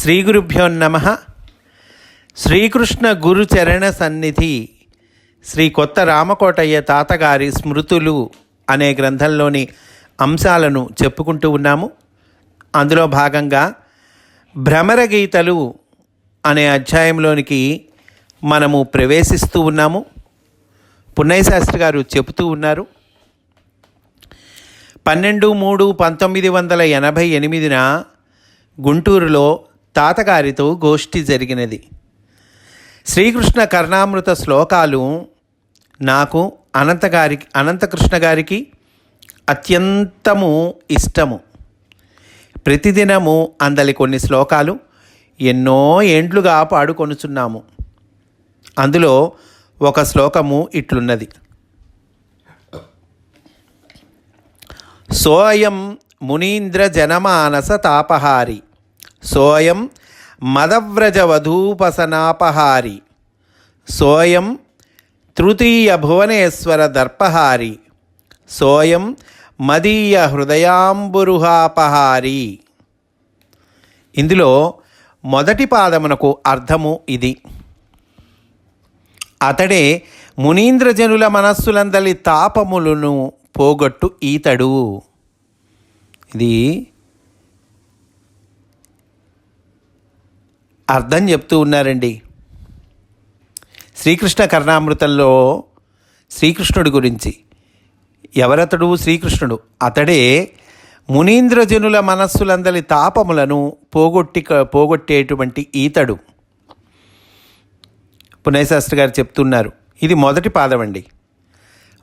శ్రీ గురుభ్యో నమ. శ్రీకృష్ణ గురుచరణ సన్నిధి శ్రీ కొత్త రామకోటయ్య తాతగారి స్మృతులు అనే గ్రంథంలోని అంశాలను చెప్పుకుంటూ ఉన్నాము. అందులో భాగంగా భ్రమర గీతలు అనే అధ్యాయంలోనికి మనము ప్రవేశిస్తూ ఉన్నాము. పున్నయ్య శాస్త్రి గారు చెబుతూ ఉన్నారు. పన్నెండు మూడు పంతొమ్మిది వందల ఎనభై ఎనిమిదిన గుంటూరులో తాతగారితో గోష్ఠి జరిగినది. శ్రీకృష్ణ కర్ణామృత శ్లోకాలు నాకు అనంతగారికి అనంతకృష్ణ గారికి అత్యంతము ఇష్టము. ప్రతిదినము అందలి కొన్ని శ్లోకాలు ఎన్నో ఏండ్లుగా పాడుకొనుచున్నాము. అందులో ఒక శ్లోకము ఇట్లున్నది. సోయం మునీంద్ర జనమానస తాపహారి. సోయం మదవ్రజవధూపసనాపహారి. సోయం తృతీయ భువనేశ్వర దర్పహారి. సోయం మదీయ హృదయాంబురుహాపహారి ఇందులో మొదటి పాదమునకు అర్థము ఇది. అతడే మునీంద్రజనుల మనస్సులందలి తాపములను పోగొట్టు ఈతడు. ఇది అర్థం చెప్తూ ఉన్నారండి. శ్రీకృష్ణ కర్ణామృతంలో శ్రీకృష్ణుడి గురించి. ఎవరతడు? శ్రీకృష్ణుడు. అతడే మునీంద్రజనుల మనస్సులందరి తాపములను పోగొట్టి పోగొట్టేటువంటి ఈతడు. పునయశాస్త్రి గారు చెప్తున్నారు. ఇది మొదటి పాదమండి.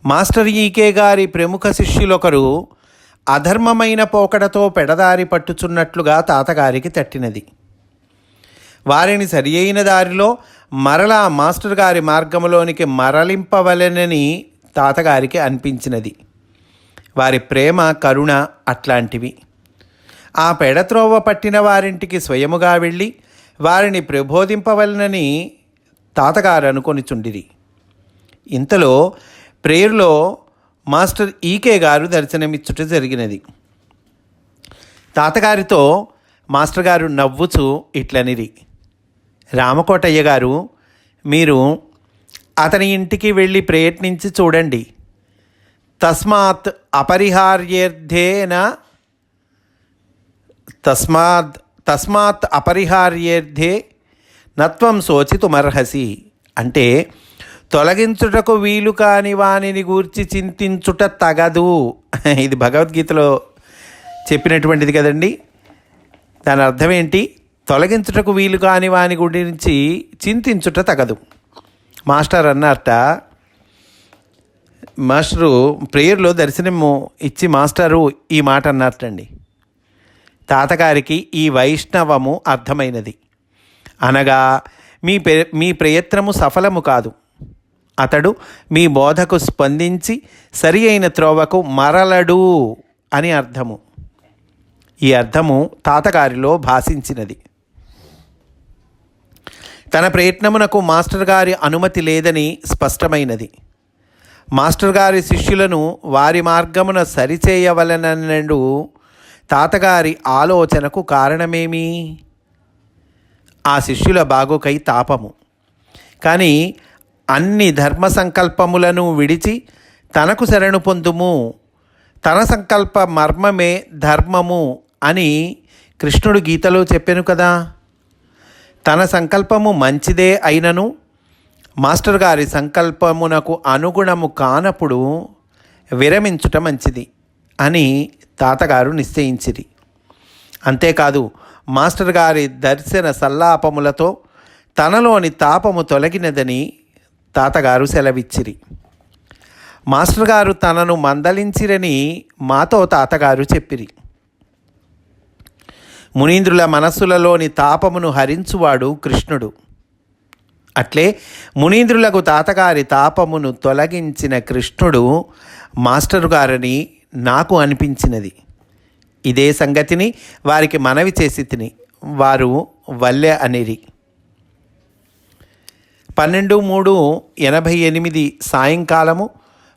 మాస్టర్ ఈకే గారి ప్రముఖ శిష్యులొకరు అధర్మమైన పోకడతో పెడదారి పట్టుచున్నట్లుగా తాతగారికి తట్టినది. వారిని సరి అయిన దారిలో మరలా మాస్టర్ గారి మార్గంలోనికి మరలింపవలెనని తాతగారికి అనిపించినది. వారి ప్రేమ కరుణ అట్లాంటివి. ఆ పెడత్రోవ పట్టిన వారింటికి స్వయముగా వెళ్ళి వారిని ప్రబోధింపవలనని తాతగారు అనుకొనిచుండిరి. ఇంతలో ప్రేయర్లో మాస్టర్ ఈకే గారు దర్శనమిచ్చుట జరిగినది. తాతగారితో మాస్టర్ గారు నవ్వుచు ఇట్లనిరి. రామకోటయ్య గారు మీరు అతని ఇంటికి వెళ్ళి ప్రయత్నించి చూడండి. తస్మాత్ అపరిహార్యేర్థేన తస్మాత్ తస్మాత్ అపరిహార్యేర్థే నత్వం శోచితుమర్హసి. అంటే తొలగించుటకు వీలు కాని వానిని గూర్చి చింతించుట తగదు. ఇది భగవద్గీతలో చెప్పినటువంటిది కదండి. దాని అర్థం ఏంటి? తొలగించుటకు వీలు కాని వాని గురించి చింతించుట తగదు. మాస్టర్ అన్నట్ట మాస్టరు ప్రేయర్లో దర్శనము ఇచ్చి మాస్టరు ఈ మాట అన్నట్టండి తాతగారికి ఈ వైష్ణవము అర్థమైనది. అనగా మీ మీ ప్రయత్నము సఫలము కాదు. అతడు మీ బోధకు స్పందించి సరి అయిన త్రోవకు మరలడు అని అర్థము. ఈ అర్థము తాతగారిలో భాషించినది. తన ప్రయత్నమునకు మాస్టర్ గారి అనుమతి లేదని స్పష్టమైనది. మాస్టర్ గారి శిష్యులను వారి మార్గమున సరిచేయవలనడు తాతగారి ఆలోచనకు కారణమేమి? ఆ శిష్యుల బాగుకై తాపము. కానీ అన్ని ధర్మ సంకల్పములను విడిచి తనకు శరణు పొందుము. తన సంకల్ప మర్మమే ధర్మము అని కృష్ణుడు గీతలో చెప్పాను కదా. తన సంకల్పము మంచిదే అయినను మాస్టర్ గారి సంకల్పమునకు అనుగుణము కానప్పుడు విరమించుట మంచిది అని తాతగారు నిశ్చయించిరి. అంతేకాదు మాస్టర్ గారి దర్శన సల్లాపములతో తనలోని తాపము తొలగినదని తాతగారు సెలవిచ్చిరి. మాస్టర్ గారు తనను మందలించిరని మాతో తాతగారు చెప్పిరి. మునీంద్రుల మనస్సులలోని తాపమును హరించువాడు కృష్ణుడు. అట్లే మునీంద్రులకు తాతగారి తాపమును తొలగించిన కృష్ణుడు మాస్టరు గారని నాకు అనిపించినది. ఇదే సంగతిని వారికి మనవి చేసి తిని వారు వల్లె అనిరి. పన్నెండు మూడు ఎనభై ఎనిమిది సాయంకాలము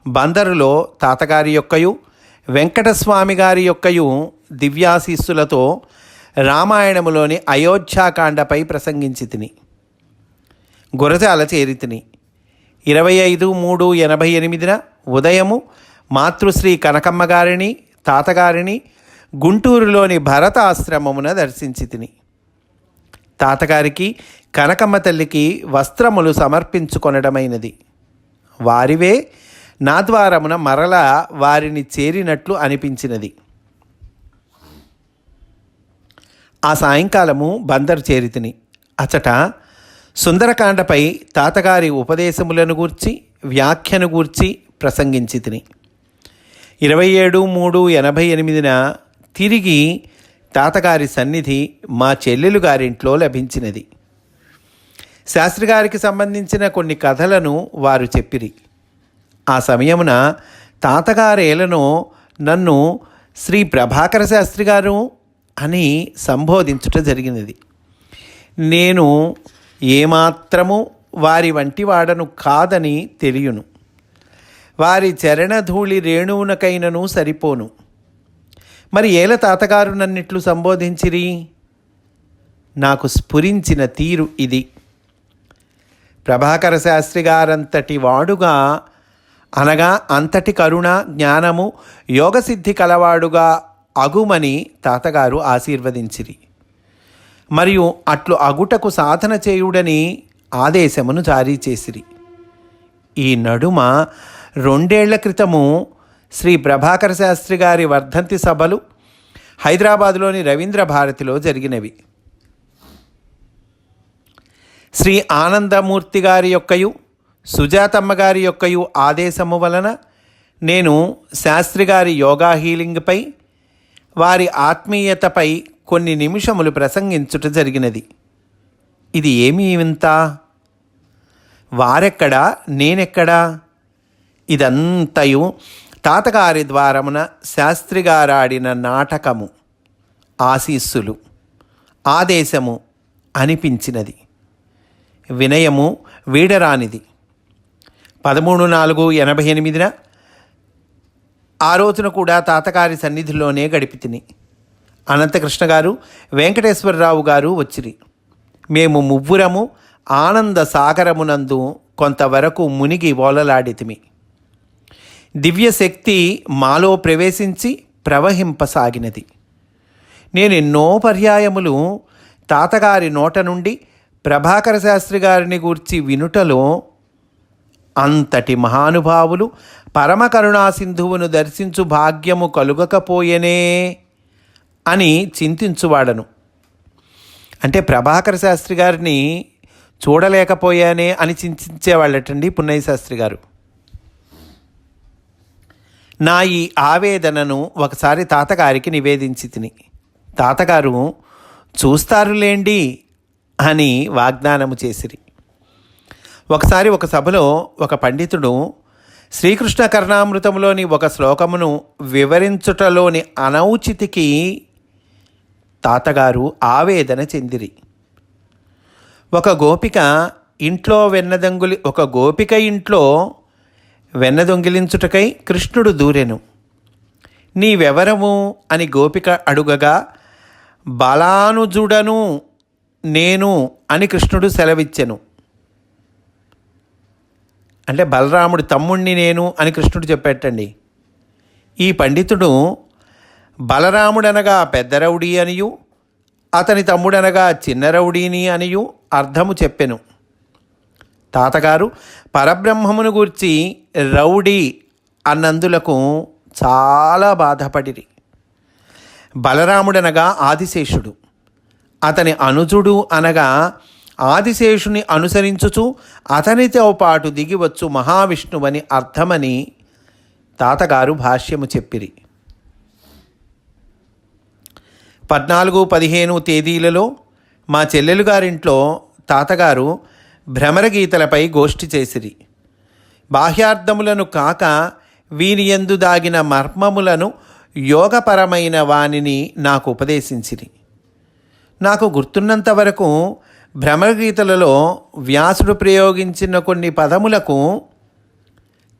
బందరులో తాతగారి యొక్కయు వెంకటస్వామి గారి యొక్కయు దివ్యాశీస్సులతో రామాయణములోని అయోధ్యాకాండపై ప్రసంగించి తిని గురజాల చేరి తిని ఇరవై ఐదు మూడు ఎనభై ఎనిమిదిన ఉదయము మాతృశ్రీ కనకమ్మ గారిని తాతగారిని గుంటూరులోని భరత ఆశ్రమమున దర్శించి తిని తాతగారికి కనకమ్మ తల్లికి వస్త్రములు సమర్పించుకొనడమైనది. వారివే నా ద్వారమున మరల వారిని చేరినట్లు అనిపించినది. ఆ సాయంకాలము బందరు చేరితిని. అచట సుందరకాండపై తాతగారి ఉపదేశములను గూర్చి వ్యాఖ్యను గూర్చి ప్రసంగించి తిని ఇరవై ఏడు మూడు ఎనభై ఎనిమిదిన తిరిగి తాతగారి సన్నిధి మా చెల్లెలు గారింట్లో లభించినది. శాస్త్రి గారికి సంబంధించిన కొన్ని కథలను వారు చెప్పిరి. ఆ సమయమున తాతగారేలను నన్ను శ్రీ ప్రభాకర శాస్త్రి గారు అని సంబోధించుట జరిగినది. నేను ఏమాత్రము వారి వంటి వాడను కాదని తెలియను. వారి చరణధూళి రేణువునకైనను సరిపోను. మరి ఏల తాతగారు నన్నిట్లు సంబోధించిరి? నాకు స్ఫురించిన తీరు ఇది. ప్రభాకర శాస్త్రి గారంతటి వాడుగా అనగా అంతటి కరుణ జ్ఞానము యోగసిద్ధి కలవాడుగా అగుమని తాతగారు ఆశీర్వదించిరి. మరియు అట్లు అగుటకు సాధన చేయుడని ఆదేశమును జారీ చేసిరి. ఈ నడుమ రెండేళ్ళ క్రితము శ్రీ ప్రభాకర శాస్త్రి గారి వర్ధంతి సభలు హైదరాబాదులోని రవీంద్ర భారతిలో జరిగినవి. శ్రీ ఆనందమూర్తి గారి యొక్కయు సుజాతమ్మ గారి యొక్కయు ఆదేశము వలన నేను శాస్త్రి గారి యోగా హీలింగ్పై వారి ఆత్మీయతపై కొన్ని నిమిషములు ప్రసంగించుట జరిగినది. ఇది ఏమీ వింత? వారెక్కడా? నేనెక్కడా? ఇదంతయు తాతగారి ద్వారమున శాస్త్రిగారాడిన నాటకము ఆశీస్సులు ఆదేశము అనిపించినది. వినయము వీడరానిది. పదమూడు నాలుగు ఎనభై ఎనిమిదిన ఆ రోజున కూడా తాతగారి సన్నిధిలోనే గడిపి తిని అనంతకృష్ణ గారు వెంకటేశ్వరరావు గారు వచ్చిరి. మేము మువ్వురము ఆనంద సాగరమునందు కొంతవరకు మునిగి ఓలలాడితిమి. దివ్యశక్తి మాలో ప్రవేశించి ప్రవహింపసాగినది. నేను ఎన్నో పర్యాయములు తాతగారి నోట నుండి ప్రభాకర శాస్త్రి గారిని గూర్చి వినుటలో అంతటి మహానుభావులు పరమకరుణాసింధువును దర్శించు భాగ్యము కలుగకపోయెనే అని చింతించువాడను. అంటే ప్రభాకర శాస్త్రి గారిని చూడలేకపోయానే అని చింతించేవాళ్ళటండి పున్నయ్య శాస్త్రి గారు. నా ఈ ఆవేదనను ఒకసారి తాతగారికి నివేదించి తిని. తాతగారు చూస్తారులేండి అని వాగ్దానము చేసిరి. ఒకసారి ఒక సభలో ఒక పండితుడు శ్రీకృష్ణ కర్ణామృతంలోని ఒక శ్లోకమును వివరించుటలోని అనౌచితికి తాతగారు ఆవేదన చెందిరి. ఒక గోపిక ఇంట్లో వెన్నదొంగులి ఒక గోపిక ఇంట్లో వెన్నదొంగిలించుటకై కృష్ణుడు దూరెను. నీవెవరము అని గోపిక అడుగగా బలానుజుడను నేను అని కృష్ణుడు సెలవిచ్చెను. అంటే బలరాముడి తమ్ముణ్ణి నేను అని కృష్ణుడు చెప్పేటండి. ఈ పండితుడు బలరాముడనగా పెద్ద అనియు అతని తమ్ముడనగా చిన్న అనియు అర్థము చెప్పెను. తాతగారు పరబ్రహ్మమును గూర్చి రౌడీ అన్నందులకు చాలా బాధపడిరి. బలరాముడనగా ఆదిశేషుడు అతని అనుజుడు అనగా ఆదిశేషుని అనుసరించుచు అతనితో పాటు దిగివచ్చు మహావిష్ణువని అర్థమని తాతగారు భాష్యము చెప్పిరి. పద్నాలుగు పదిహేను తేదీలలో మా చెల్లెలు గారింట్లో తాతగారు భ్రమరగీతలపై గోష్ఠి చేసిరి. బాహ్యార్థములను కాక వీనియందు దాగిన మర్మములను యోగపరమైన వానిని నాకు ఉపదేశించిరి. నాకు గుర్తున్నంత వరకు భ్రమగీతలలో వ్యాసుడు ప్రయోగించిన కొన్ని పదములకు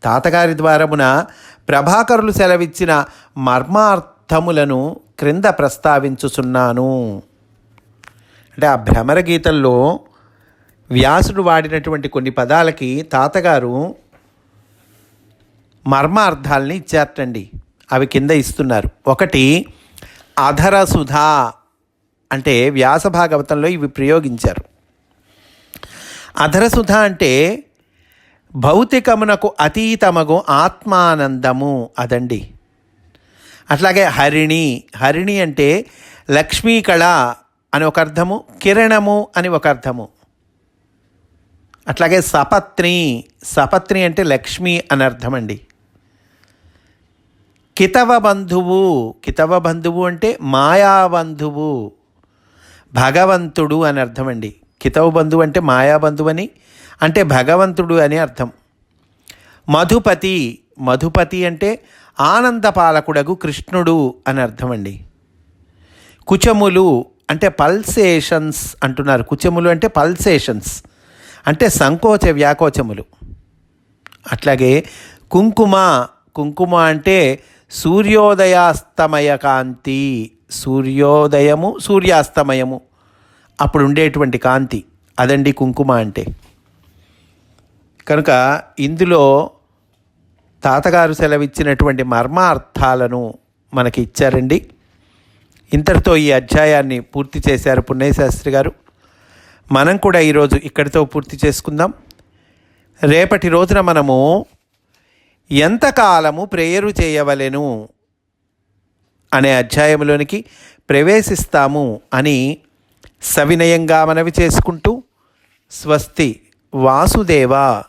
తాతగారి ద్వారమున ప్రభాకరులు సెలవిచ్చిన మర్మార్థములను క్రింద ప్రస్తావించుచున్నాను. అంటే ఆ భ్రమర గీతల్లో వ్యాసుడు వాడినటువంటి కొన్ని పదాలకి తాతగారు మర్మార్థాలని ఇచ్చారటండి. అవి కింద ఇస్తున్నారు. ఒకటి అధరసుధ. అంటే వ్యాస భాగవతంలో ఇవి ప్రయోగించారు. అధరసుధ అంటే భౌతికమునకు అతీతమగు ఆత్మానందము అదండి. అట్లాగే హరిణి హరిణి అంటే లక్ష్మీ కళ అని ఒక అర్థము కిరణము అని ఒక అర్థము. అట్లాగే సపత్ని సపత్ని అంటే లక్ష్మి అని అర్థం అండి కితవ బంధువు కితవ బంధువు అంటే మాయాబంధువు భగవంతుడు అని అర్థం అండి బంధువు అంటే మాయాబంధువు అని అంటే భగవంతుడు అని అర్థం. మధుపతి మధుపతి అంటే ఆనందపాలకుడగు కృష్ణుడు అని అర్థం అండి కుచములు అంటే పల్సేషన్స్ అంటున్నారు. కుచములు అంటే పల్సేషన్స్ అంటే సంకోచ వ్యాకోచములు. అట్లాగే కుంకుమ కుంకుమ అంటే సూర్యోదయాస్తమయ కాంతి సూర్యోదయము సూర్యాస్తమయము. అప్పుడు ఉండేటువంటి కాంతి. అదండి కుంకుమ అంటే. కనుక ఇందులో తాతగారు సెలవిచ్చినటువంటి మర్మార్థాలను మనకి ఇచ్చారండి ఇంతటితో ఈ అధ్యాయాన్ని పూర్తి చేశారు పుణ్యశాస్త్రి గారు. మనం కూడా ఈరోజు ఇక్కడితో పూర్తి చేసుకుందాం. రేపటి రోజున మనము ఎంతకాలము ప్రేయరు చేయవలెను? అనే అధ్యాయంలోనికి ప్రవేశిస్తాము అని సవినయంగా మనవి చేసుకుంటూ స్వస్తి వాసుదేవ.